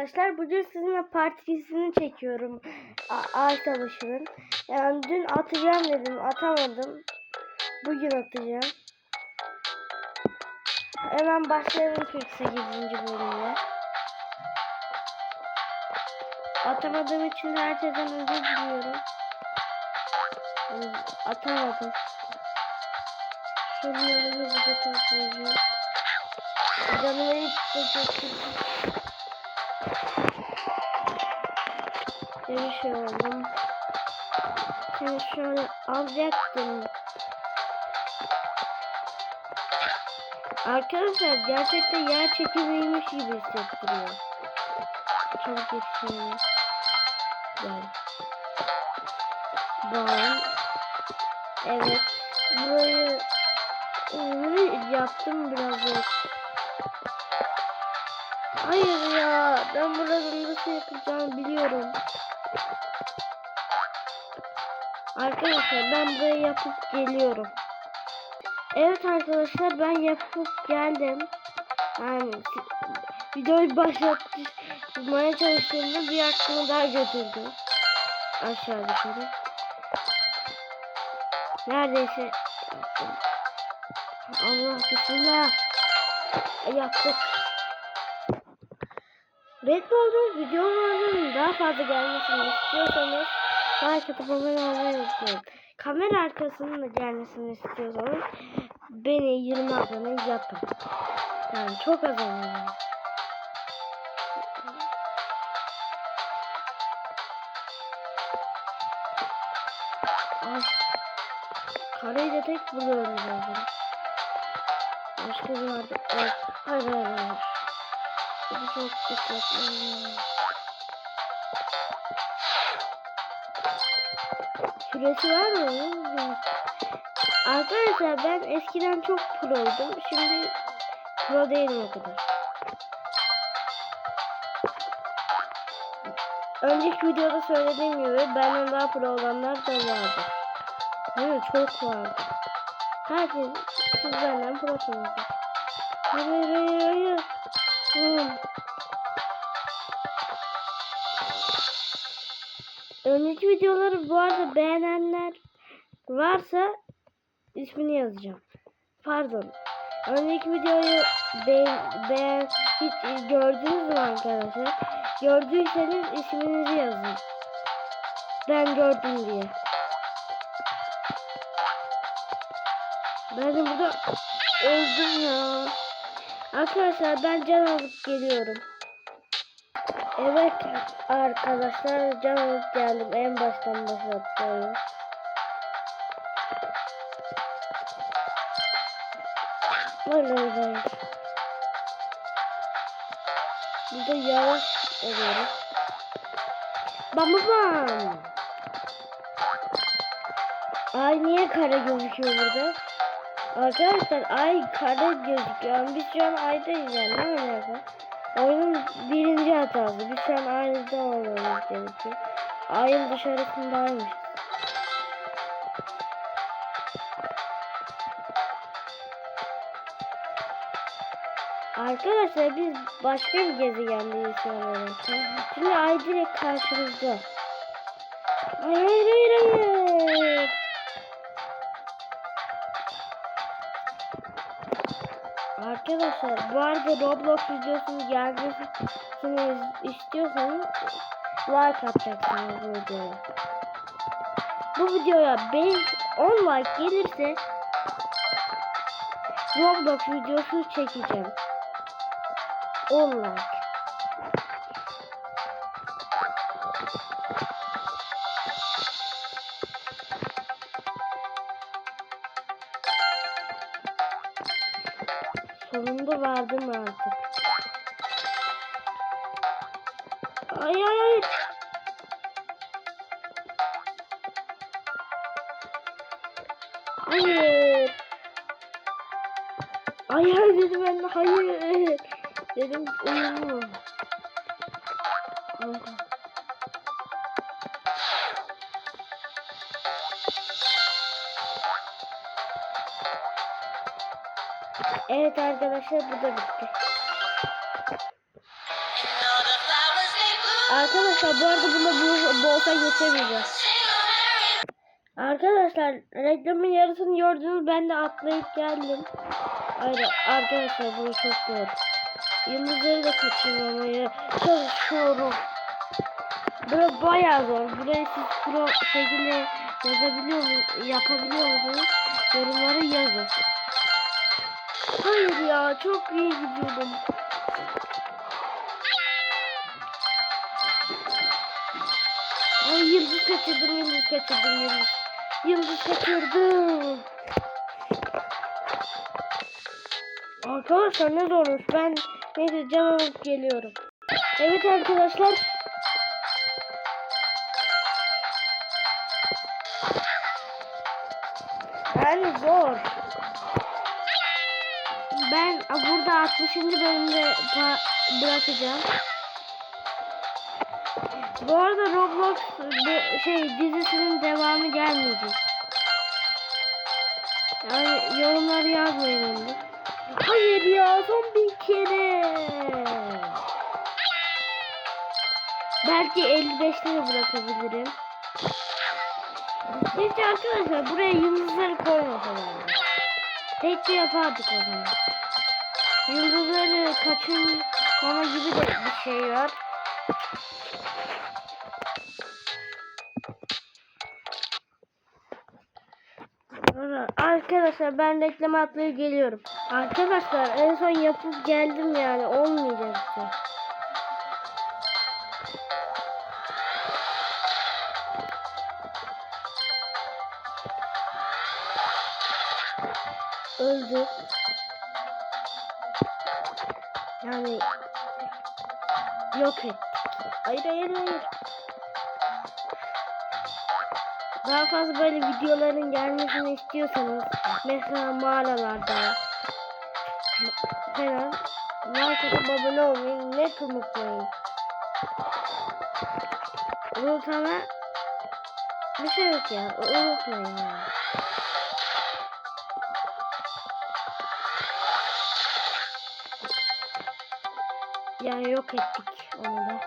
arkadaşlar. Bugün sizinle partisini çekiyorum. A- Savaşı'nın. Yani dün atacağım dedim. Atamadım. Bugün atacağım. Hemen başlayalım 48. bölümle. Atamadığım için herkesten özür diliyorum. Atamadım. Şunları hızlıca toplayacağım. Canımı hiç çekecektim. Bir şey oldum. Şimdi şöyle alacaktım. Arkadaşlar gerçekten yer çekimiymiş gibi hissettiriyor. Çabuk yetişelim. Gel. Ben. Evet. Burayı bunu yaptım biraz zor. Hayır ya. Ben buradan nasıl yapacağımı biliyorum. Arkadaşlar ben burayı yapıp geliyorum. Evet arkadaşlar ben yapıp geldim. Yani videoyu başlatmaya çalıştığımda bir aklımı daha götürdü. Aşağı düşürü. Neredeyse. Allah bismillah. Yaptık. Red Bull'un videolarının daha fazla gelmesini istiyorsanız like atıp abone olmayı. Kamera arkasının da gelmesini istiyorsanız beni 20 abone yapın. Yani çok az abone. Ay. Kareyi de tek buluyorum zaten. Başka bir yerde. Evet. Hayır hayır hayır. Bu çok dikkatli. Süresi var mı? Arkadaşlar ben eskiden çok proydum. Şimdi pro değilim o kadar. Önceki videoda söylediğim gibi benden daha pro olanlar da vardı. Değil? Çok vardı. Herkes siz benden prosunuz. Hayır hayır hayır. Hmm. Önceki videoları bu arada beğenenler varsa ismini yazacağım. Pardon. Önceki videoyu beğen, beğen hiç gördünüz mü arkadaşlar? Gördüyseniz isminizi yazın. Ben gördüm diye. Ben de burada öldüm ya. Arkadaşlar ben can alıp geliyorum. Evet arkadaşlar can alıp geldim. En baştan başlatıyorum. Hayır hayır. Burada yavaş oluyorum. Bam bam. Ay niye kare gözüküyor burada? Arkadaşlar ay kare gözüküyor. Biz şu an aydayız yani ne alaka? Oyunun birinci hatası. Biz şu an ayda olmamız gerekiyor. Ayın dışarısındaymış. Arkadaşlar biz başka bir gezegendeyiz olarak. Şimdi ay direkt karşımızda. Hayır hayır hayır hayır. Arkadaşlar bu arada Roblox videosunun gelmesini istiyorsanız like atacaksınız videoya. Bu videoya 5 10 like gelirse Roblox videosu çekeceğim. 10 like. Sonunda vardım artık. Ay ay ay. Hayır. Ay hayır dedim ben hayır. Dedim uyumu. Evet arkadaşlar bu da bitti. Arkadaşlar bu arada bunda bu bolsa geçemeyeceğiz. Arkadaşlar reklamın yarısını gördünüz ben de atlayıp geldim. Hayır arkadaşlar burası çok zor. Yıldızları da kaçırmamaya çalışıyorum. Burası bayağı zor. Burayı siz pro şekilde yazabiliyor musunuz? Yapabiliyor musunuz? Yorumlara yazın. Hayır ya çok iyi gidiyordum. Ay yıldız kaçırdım, yıldız kaçırdım, yıldız. Yıldız kaçırdım. Arkadaşlar ne zormuş. Ben neyse cam alıp geliyorum. Evet arkadaşlar. Yani zor. Ben burada 60. bölümde bırakacağım. Bu arada Roblox de- şey dizisinin devamı gelmeyecek. Yani yorumları yazmayın önce. Hayır ya son bir kere. Belki 55'te de bırakabilirim. Neyse arkadaşlar buraya yıldızları koymasalardı. Tek yapardık o zaman. Yıldızları kaçırmama gibi de bir şey var. Arkadaşlar ben reklam atlayıp geliyorum. Arkadaşlar en son yapıp geldim yani olmayacak işte. Öldü. Yani yok ettik. Hayır hayır hayır. Daha fazla böyle videoların gelmesini istiyorsanız mesela mağaralarda falan atıp abone olmayı net unutmayın. Unutana bir şey yok ya unutmayın yani. Yani yok ettik onu da.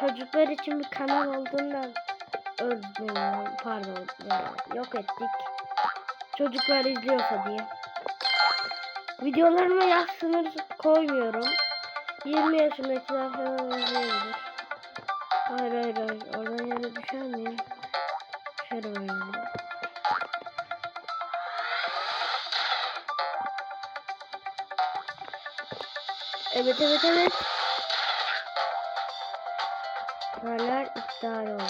Çocuklar için bir kanal olduğundan öldüm pardon yani yok ettik. Çocuklar izliyorsa diye. Videolarıma yaş sınır koymuyorum. 20 yaşındakiler falan izleyebilir. Hayır hayır hayır. Oradan yere düşer miyim? Düşerim öyle. Evet evet evet. Haberler iptal oldu.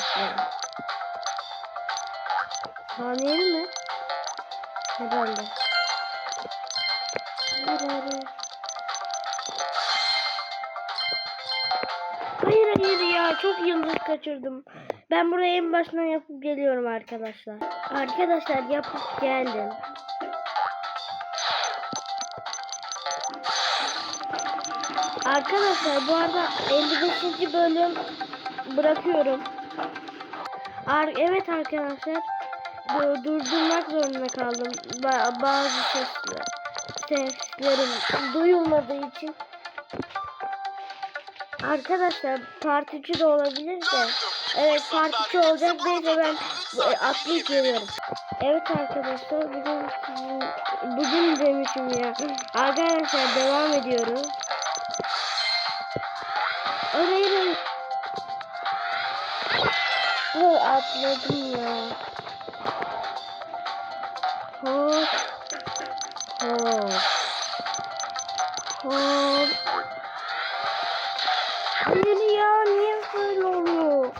Saniyeli mi? Herhalde. Hayır hayır. Hayır ya çok yıldız kaçırdım. Ben burayı en başından yapıp geliyorum arkadaşlar. Arkadaşlar yapıp geldim. Arkadaşlar bu arada 55. bölüm bırakıyorum. Ar evet arkadaşlar du- durdurmak zorunda kaldım. Ba- bazı sesler seslerim duyulmadığı için. Arkadaşlar part 3'ü de olabilir de. Evet part 3 olacak neyse ben e, atlayıp geliyorum. Evet arkadaşlar bugün bugün demişim ya. Arkadaşlar devam ediyoruz. Oraya Dur atladım ya. Hop. Hop. Hop. Hayır ya niye böyle oluyor?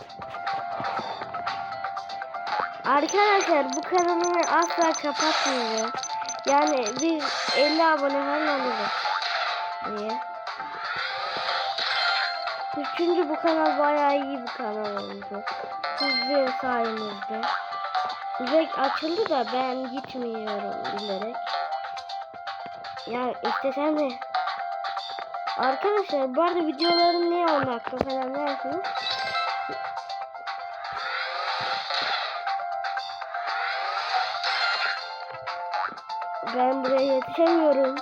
Arkadaşlar bu kanalımı asla kapatmayacağım. Yani biz 50 abone falan alacağız. Niye? Üçüncü bu kanal bayağı iyi bir kanal oldu. Sizin sayenizde. Direkt açıldı da ben gitmiyorum bilerek. Ya istesem de. Arkadaşlar bu arada videolarım niye 10 dakika falan dersiniz? Ben buraya yetişemiyorum.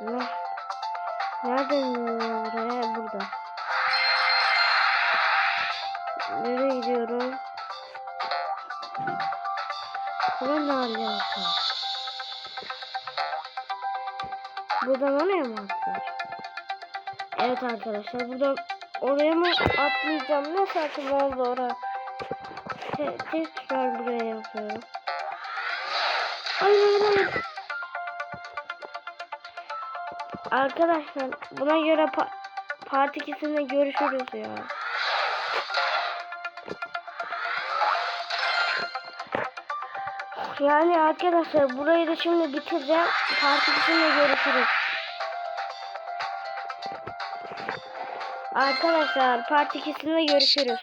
Ne? Nereden buraya? Burada. Gidiyorum? Buna ne alaka? Buradan oraya mı atlayacağım? Evet arkadaşlar buradan oraya mı atlayacağım? Ne saçma oldu oraya? Te tekrar buraya yapıyorum. Hayır hayır hayır. Arkadaşlar buna göre pa part 2'sinde görüşürüz ya. Yani arkadaşlar burayı da şimdi bitireceğim. Part 2'sinde görüşürüz. Arkadaşlar part 2'sinde görüşürüz.